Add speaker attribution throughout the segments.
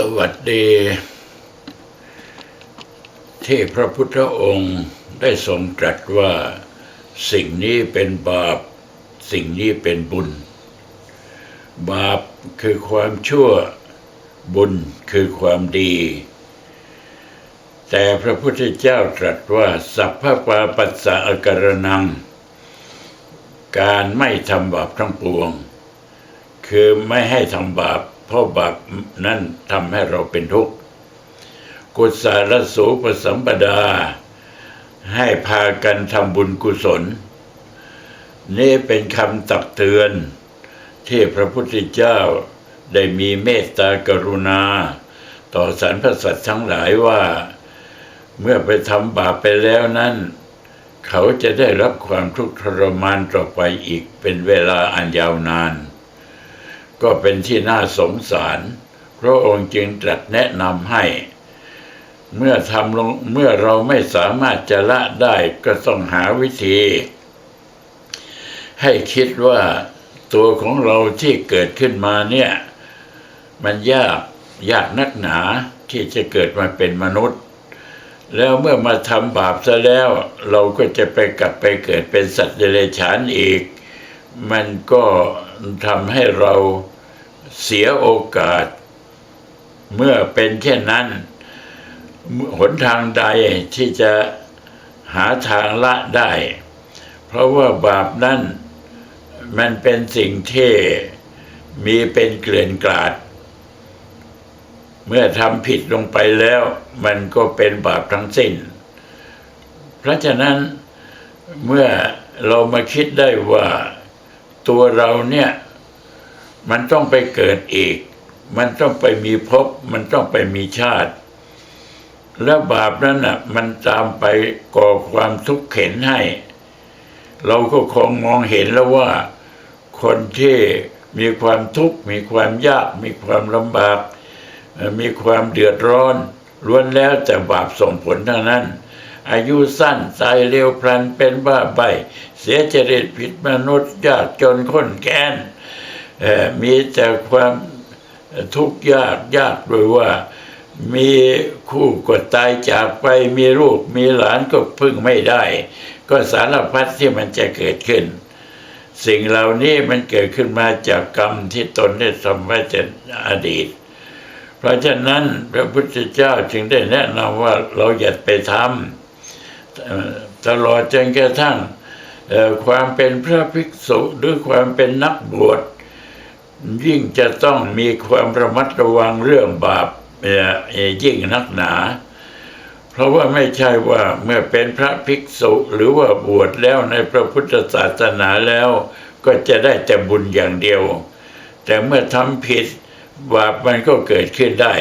Speaker 1: สวัสดี ที่พระพุทธองค์ได้ทรงตรัสว่า สิ่งนี้เป็นบาป สิ่งนี้เป็นบุญ บาปคือความชั่วบุญคือความดี แต่พระพุทธเจ้าตรัสว่า สัพพปาปัสสะอาการนัง การไม่ทำบาปทั้งปวง คือไม่ให้ทำบาป เพราะบาปนั้นทำให้เราเป็นทุกข์กุศลสูปสัมปดา ให้พากันทำบุญกุศล นี่เป็นคำตักเตือน ที่พระพุทธเจ้าได้มีเมตตากรุณา ต่อสรรพสัตว์ทั้งหลายว่า เมื่อไปทำบาปไปแล้วนั้น เขาจะได้รับความทุกข์ทรมานต่อไปอีกเป็นเวลาอันยาวนาน ก็เป็นที่น่าสงสาร พระองค์จึงตรัสแนะนำให้ เมื่อทำลงเมื่อเราไม่สามารถจะละได้ก็ต้องหาวิธี ให้คิดว่าตัวของเราที่เกิดขึ้นมาเนี่ย มันยากยากนักหนาที่จะเกิดมาเป็นมนุษย์ แล้วเมื่อมาทำบาปซะแล้ว เราก็จะไปกลับไปเกิดเป็นสัตว์เดรัจฉานอีก มันก็ ทำให้เราเสียโอกาส เมื่อเป็นเช่นนั้น หนทางใดที่จะหาทางละได้ เพราะว่าบาปนั้นมันเป็นสิ่งที่มีเป็นเกลื่อนกลาด เมื่อทำผิดลงไปแล้ว มันก็เป็นบาปทั้งสิ้น เพราะฉะนั้นเมื่อเรามาคิดได้ว่า ตัวเราเนี่ย มันต้องไปเกิดอีก มันต้องไปมีภพมันต้องไปมีชาติ แล้วบาปนั้นอะ มันตามไปก่อความทุกข์เข็นให้ เราก็คงมองเห็นแล้วว่า คนที่มีความทุกข์มีความยาก มีความลำบาก มีความเดือดร้อนล้วนแล้วแต่บาปส่งผลทั้งนั้น อายุสั้นตายเร็วพลันเป็นบ้าใบ เสียจริตผิดมนุษย์ยากจนข้นแค้นมีแต่ความทุกข์ยากยากโดยว่ามีคู่ก็ตายจากไปมีลูกมีหลานก็พึ่งไม่ได้ ก็สารพัดที่มันจะเกิดขึ้น สิ่งเหล่านี้มันเกิดขึ้นมาจากกรรมที่ตนได้ทำไว้แต่อดีต เพราะฉะนั้นพระพุทธเจ้าจึงได้แนะนำว่าเราอย่าไปทำ ตลอดจนกระทั่งความเป็นพระภิกษุหรือความเป็นนักบวชยิ่งจะต้องมีความระมัดระวังเรื่องบาปยิ่งนักหนา เพราะว่าไม่ใช่ว่าเมื่อเป็นพระภิกษุหรือว่าบวชแล้วในพระพุทธศาสนาแล้ว ก็จะได้แต่บุญอย่างเดียว แต่เมื่อทำผิดบาปมันก็เกิดขึ้นได้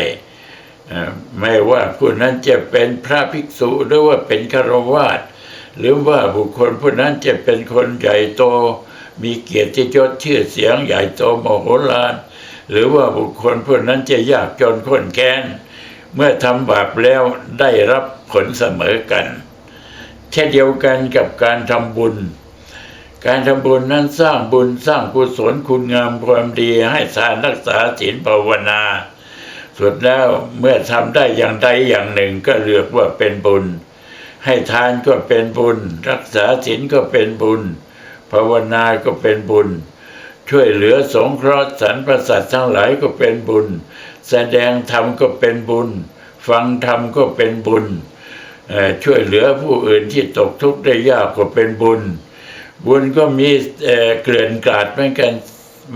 Speaker 1: ไม่ว่าผู้นั้นจะเป็นพระภิกษุหรือว่าเป็นฆราวาสหรือว่าบุคคลผู้นั้นจะเป็นคนใหญ่โต มีเกียรติยศชื่อเสียงใหญ่โตมโหฬารหรือว่าบุคคลผู้นั้นจะยากจนข้นแค้นเมื่อทำบาปแล้วได้รับผลเสมอกัน เช่นเดียวกันกับการทำบุญ การทำบุญนั้นสร้างบุญสร้างกุศลคุณงามความดีให้ทานรักษาศีลภาวนา สุดแล้วเมื่อทำได้อย่างใดอย่างหนึ่งก็เรียกว่าเป็นบุญ ให้ทานก็เป็นบุญ รักษาศีลก็เป็นบุญ ภาวนาก็เป็นบุญ ช่วยเหลือสงเคราะห์สรรพสัตว์ทั้งหลายก็เป็นบุญ แสดงธรรมก็เป็นบุญ ฟังธรรมก็เป็นบุญ ช่วยเหลือผู้อื่นที่ตกทุกข์ได้ยากก็เป็นบุญ บุญก็มีเกลื่อนกลาดเหมือนกัน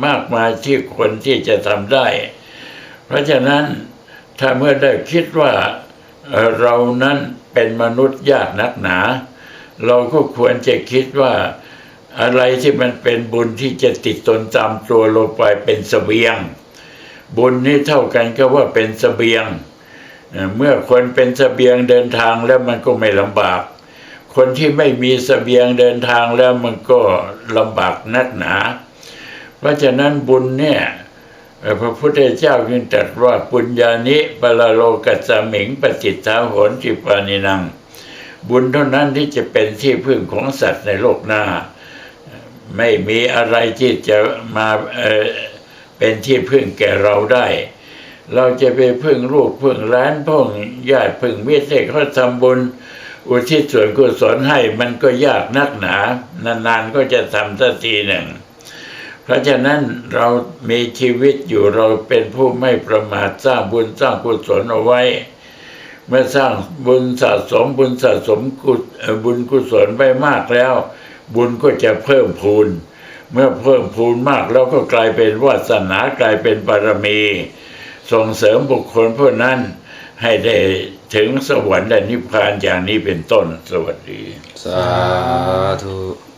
Speaker 1: มากมายที่คนที่จะทำได้ เพราะฉะนั้นถ้าเมื่อได้คิดว่าเรานั้นเป็นมนุษย์ยากนักหนา เราก็ควรจะคิดว่าอะไรที่มันเป็นบุญที่จะติดตนตามตัวลงไปเป็นเสบียง บุญนี่เท่ากันก็ว่าเป็นเสบียง เมื่อคนเป็นเสบียงเดินทางแล้วมันก็ไม่ลำบาก คนที่ไม่มีเสบียงเดินทางแล้วมันก็ลำบากนักหนา เพราะฉะนั้นบุญเนี่ย พระพุทธเจ้าจึงตรัสว่าปุญญานิปะละโลกัสมิงปจิทาโหนจิปานินัง บุญเท่านั้นที่จะเป็นที่พึ่งของสัตว์ในโลกหน้า ไม่มีอะไรที่จะมาเเป็นที่พึ่งแก่เราได้ เราจะไปพึ่งลูกพึ่งร้านพึ่งญาติพึ่งมิตรให้เขาทำบุญ อุทิศส่วนกุศลให้มันก็ยากนักหนา นานๆก็จะทำสักทีหนึ่ง เพราะฉะนั้นเรามีชีวิตอยู่เราเป็นผู้ไม่ประมาทสร้างบุญสร้างกุศลเอาไว้ เมื่อสร้างบุญสะสมบุญสะสมกุศเอ่อบุญกุศลไปมากแล้ว บุญก็จะเพิ่มพูน เมื่อเพิ่มพูนมากแล้วก็กลายเป็นวาสนากลายเป็นบารมี ส่งเสริมบุคคลผู้นั้นให้ได้ถึงสวรรค์และนิพพานอย่างนี้เป็นต้นสวัสดี
Speaker 2: สาธุ